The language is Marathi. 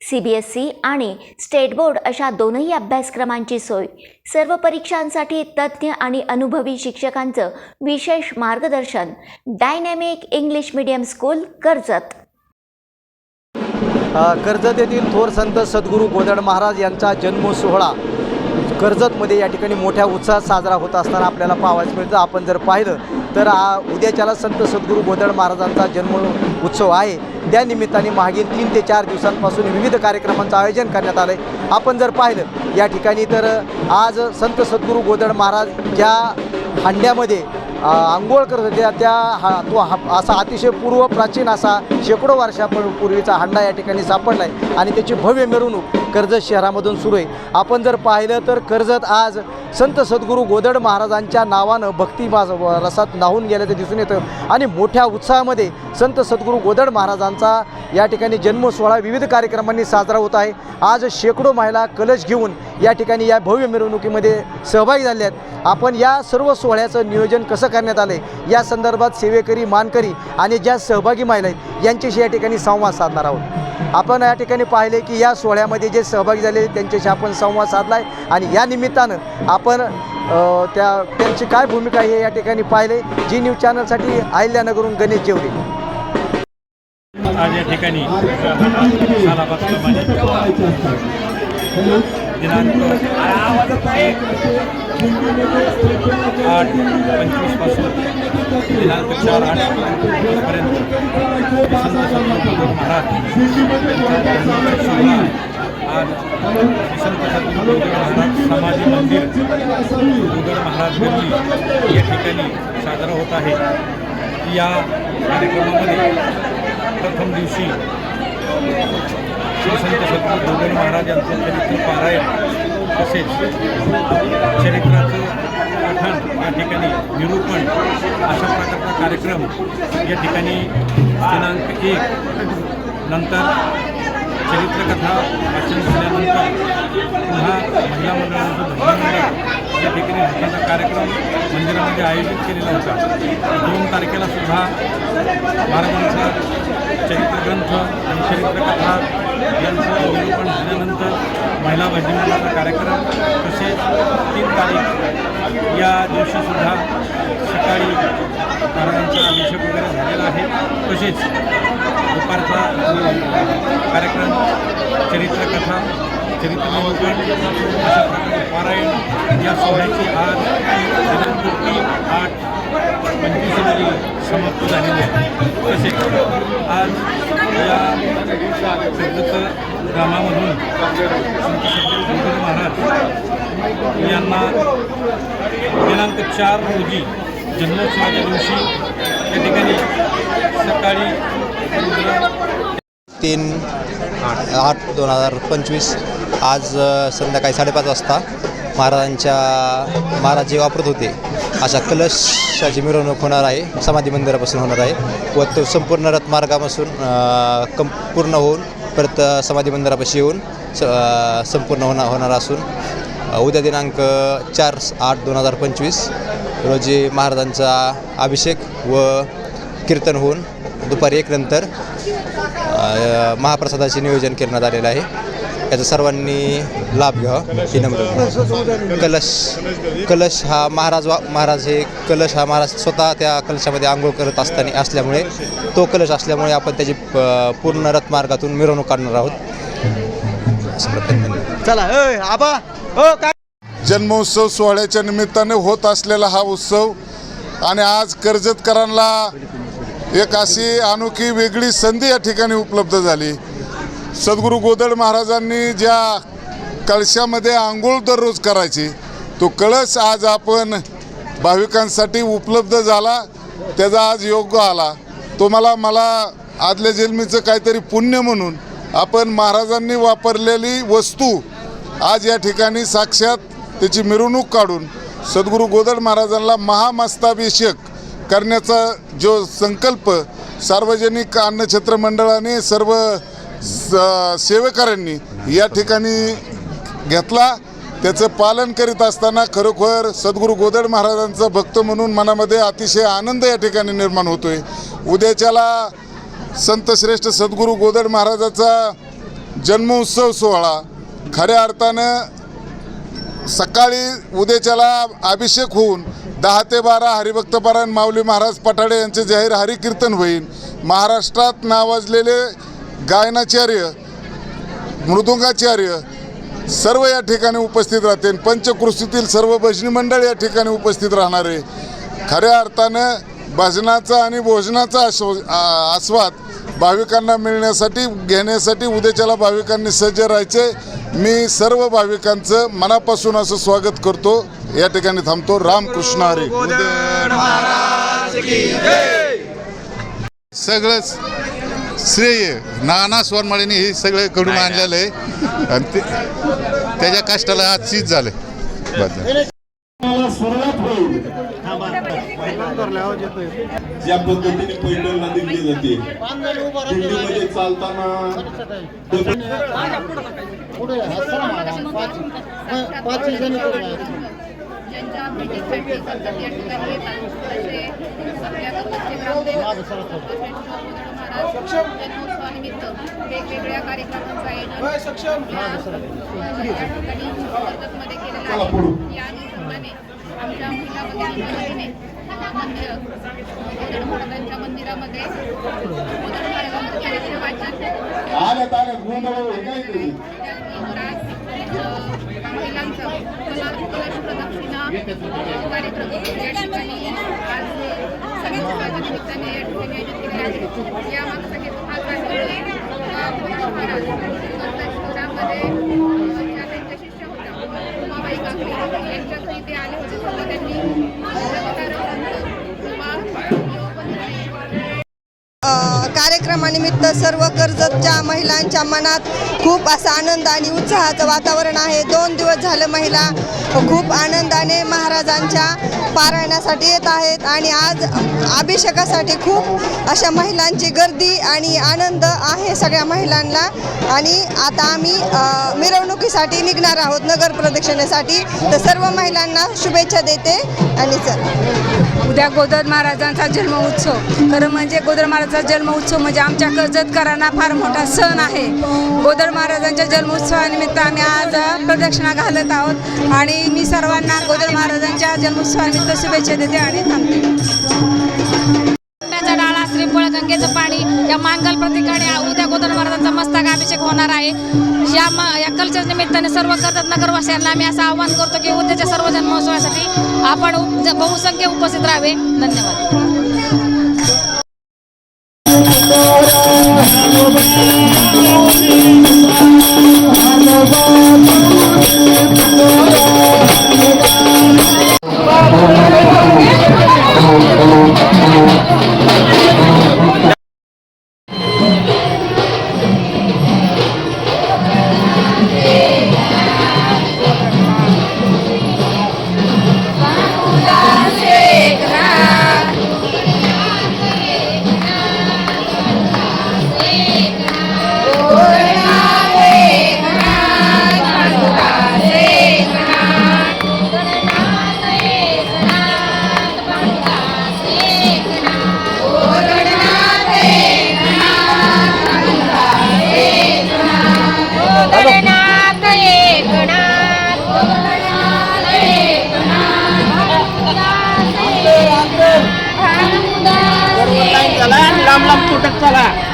सी बी एस ई आणि स्टेट बोर्ड अशा दोनही अभ्यासक्रमांची सोय. सर्व परीक्षांसाठी तज्ज्ञ आणि अनुभवी शिक्षकांचं विशेष मार्गदर्शन dynamic English medium school Karjat. Karjat येथील थोर संत सद्गुरू गोदड महाराज यांचा जन्म सोहळा कर्जतमध्ये या ठिकाणी मोठ्या उत्साहात साजरा होत असताना आपल्याला पाहावयास मिळतं. आपण जर पाहिलं तर उद्याच्याला संत सद्गुरू गोदड महाराजांचा जन्म उत्सव आहे. त्या निमित्ताने मागील तीन ते चार दिवसांपासून विविध कार्यक्रमांचं आयोजन करण्यात आलं आहे आपण जर पाहिलं या ठिकाणी तर आज संत सद्गुरू गोदड महाराज ज्या हांड्यामध्ये आंघोळ करत होत्या त्या हा तो हा असा अतिशय पूर्व प्राचीन असा शेकडो वर्षापूर्वीचा हांडा या ठिकाणी सापडला आहे आणि त्याची भव्य मिरवणूक कर्जत शहरामधून सुरू आहे. आपण जर पाहिलं तर कर्जत आज संत सद्गुरू गोदड महाराजांच्या नावानं भक्ती रसात नाहून गेल्याचं दिसून येतं. आणि मोठ्या उत्साहामध्ये संत सद्गुरू गोदड महाराजांचा या ठिकाणी जन्मसोहळा विविध कार्यक्रमांनी साजरा होत आहे. आज शेकडो महिला कलश घेऊन या ठिकाणी या भव्य मिरवणुकीमध्ये सहभागी झाले आहेत. आपण या सर्व सोहळ्याचं नियोजन कसं करण्यात आलं आहे या संदर्भात सेवेकरी मानकरी आणि ज्या सहभागी महिला आहेत यांच्याशी या ठिकाणी संवाद साधणार आहोत. आपण या ठिकाणी पाहिले की या सोहळ्यामध्ये जे सहभागी झाले त्यांच्याशी आपण संवाद साधला आहे आणि या निमित्तानं आपण त्या त्यांची काय भूमिका आहे या ठिकाणी पाहिले जी न्यूज चॅनलसाठी अहिल्यानगरून गणेश जेवले आज या ठिकाणी दिनांक आठ पंचवीसपासून दिनांक चार आठ पर्यंत महाराज आज संत सद्गुरू महाराज समाधी मंदिर उदर महाराज गल्ली या ठिकाणी साजरा होत आहे या कार्यक्रमामध्ये प्रथम दिवशी श्री संत सद्गुरू गोगल महाराज यांचं चरित्र पारायण तसेच चरित्राचं पठण या ठिकाणी निरूपण अशा प्रकारचा कार्यक्रम या ठिकाणी दिनांक एक नंतर चरित्रकथा वाचन झाल्यानंतर पुन्हा महिला मंडळांचं भजन या ठिकाणी नृत्याचा कार्यक्रम मंदिरामध्ये आयोजित केलेला होता. दोन तारखेला सुद्धा महाराजांचा चरित्रग्रंथ आणि चरित्रकथा यांचं निरूपण झाल्यानंतर महिला भजनाचा कार्यक्रम तसेच तीन तारीख या दिवशीसुद्धा सकाळी महाराजांचा अभिषेक वगैरे झालेला आहे. तसेच दुपारचा कार्यक्रम चरित्रकथा चरित्रनिरूपण अशा प्रकारे पारायण या सोहळ्याची आज दिनांक तीन आठ पंचवीस रोजी समाप्त झालेली आहे तसेच आज या कर्जत ग्रामामधून शंकर महाराज यांना दिनांक चार रोजी जन्मोत्सवाच्या दिवशी या ठिकाणी सकाळी तीन आठ दोन हजार पंचवीस. आज संध्याकाळी साडेपाच वाजता महाराजांच्या महाराज जे वापरत होते अशा कलशाची मिरवणूक होणार आहे समाधी मंदिरापासून होणार आहे व तो संपूर्ण रथमार्गापासून अ, कं पूर्ण होऊन परत समाधी मंदिरापाशी येऊन स संपूर्ण होणार होणार असून उद्या दिनांक चार आठ दोन हजार पंचवीस रोजी महाराजांचा अभिषेक व कीर्तन होऊन दुपारी एक नंतर महाप्रसादाचे नियोजन करण्यात आलेलं आहे. याचा सर्वांनी लाभ घ्यावा ही नम्र. कलश. कलश हा महाराज वा महाराज हे कलश हा महाराज स्वतः त्या कलशामध्ये आंघोळ करत असताना असल्यामुळे तो कलश असल्यामुळे आपण त्याची पूर्ण रथमार्गातून मिरवणूक काढणार आहोत. चला आबा हो काय? जन्मोत्सव सोहळ्याच्या निमित्ताने होत असलेला हा उत्सव आणि आज कर्जतकरांना एक अशी अनोखी वेगळी संधी या ठिकाणी उपलब्ध झाली. सद्गुरू गोदड महाराजांनी ज्या कळशामध्ये आंघोळ दररोज करायची तो कळश आज आपण भाविकांसाठी उपलब्ध झाला त्याचा आज योग आला. तो मला मला आदल्या जन्मीचं काहीतरी पुण्य म्हणून आपण महाराजांनी वापरलेली वस्तू आज या ठिकाणी साक्षात त्याची मिरवणूक काढून सद्गुरू गोदड महाराजांना महामस्ताभिषेक करण्याचा जो संकल्प सार्वजनिक अन्नछत्र मंडळाने सर्व स- सेवेकऱ्यांनी या ठिकाणी घेतला. त्याचं पालन करीत असताना खरोखर सद्गुरू गोदड महाराजांचा भक्त म्हणून मनामध्ये अतिशय आनंद या ठिकाणी निर्माण होतोय. उद्याच्याला संतश्रेष्ठ सद्गुरू गोदड महाराजाचा जन्मोत्सव सोहळा. खऱ्या अर्थानं सकाळी उद्याच्याला अभिषेक होऊन दहा ते बारा हरिभक्तपरायण माऊली महाराज पठाडे यांचे जाहीर हरिकीर्तन होईल. महाराष्ट्रात नावाजलेले गायनाचार्य मृदुंगाचार्य सर्व या ठिकाणी उपस्थित राहतील पंचकृषीतील सर्व भजनी मंडळ या ठिकाणी उपस्थित राहणार आहे. खऱ्या अर्थानं भजनाचा आणि भोजनाचा आस्व आस्वाद भाविकांना मिळण्यासाठी घेण्यासाठी उद्याच्याला भाविकांनी सज्ज राहायचे. मी सर्व भाविकांचं मनापासून असं स्वागत करतो. या ठिकाणी थांबतो. रामकृष्ण हरी. सगळंच श्रेय नाना स्वरमाळीने हे सगळं कडून आणलेलं आहे. आणि ते त्याच्या कष्टाला आज चीज झालं. ज्या पद्धतीने पैठणला दिली जाते दिल्लीमध्ये चालताना ज्यांच्या भेटीसाठी सतत या ठिकाणी येतात तसे आपल्या गावाचे ग्रामदैवत श्री महाराज जन्मोत्सवानिमित्त वेगवेगळ्या कार्यक्रमांचं आयोजन या ठिकाणी कर्जतमध्ये केलेलं आहे. या अनुषंगाने आमच्या महिला भगिनीने मंदिर गोदड महाराजांच्या मंदिरामध्ये गोदड महाराजांचं चरित्र वाचन. आल्यात आल्यात गोंधळ कला कलश प्रदक्षिणा कार्यक्रम या ठिकाणी आज सगळ्या निमित्ताने या ठिकाणी आयोजित आहे मागचा हेतू हा आहे महाराज कार्यक्रमानिमित्त सर्व कर्जतच्या महिलांच्या मनात खूप असा आनंद आणि उत्साहाचं वातावरण आहे. दोन दिवस झालं महिला खूप आनंदाने महाराजांच्या पारायणासाठी येत आहेत आणि आज अभिषेकासाठी खूप अशा महिलांची गर्दी आणि आनंद आहे सगळ्या महिलांना. आणि आता आम्ही मिरवणुकीसाठी निघणार आहोत नगर प्रदक्षिणेसाठी. तर सर्व महिलांना शुभेच्छा देते. आणि चल. उद्या गोदर महाराजांचा जन्म उत्सव. खरं म्हणजे गोदर महाराजांचा जन्म उत्सव म्हणजे आमच्या कर्जतकरांना फार मोठा सण आहे. गोदर महाराजांच्या जन्मोत्सवानिमित्त आम्ही आज प्रदक्षिणा घालत आहोत आणि मी सर्वांना गोदर महाराजांच्या जन्मोत्सवानिमित्त शुभेच्छा देते आणि थांबते. गंगेचं पाणी या मांगल प्रतीकाने उद्या गोदर महाराजांचा मस्तक अभिषेक होणार आहे. या म या कल्चर निमित्ताने सर्व कर्जत नगरवासियांना आम्ही असं आवाहन करतो की उद्याच्या सर्व जन्मोत्सवासाठी आपण बहुसंख्य उपस्थित राहावे. धन्यवाद. सुटत चला.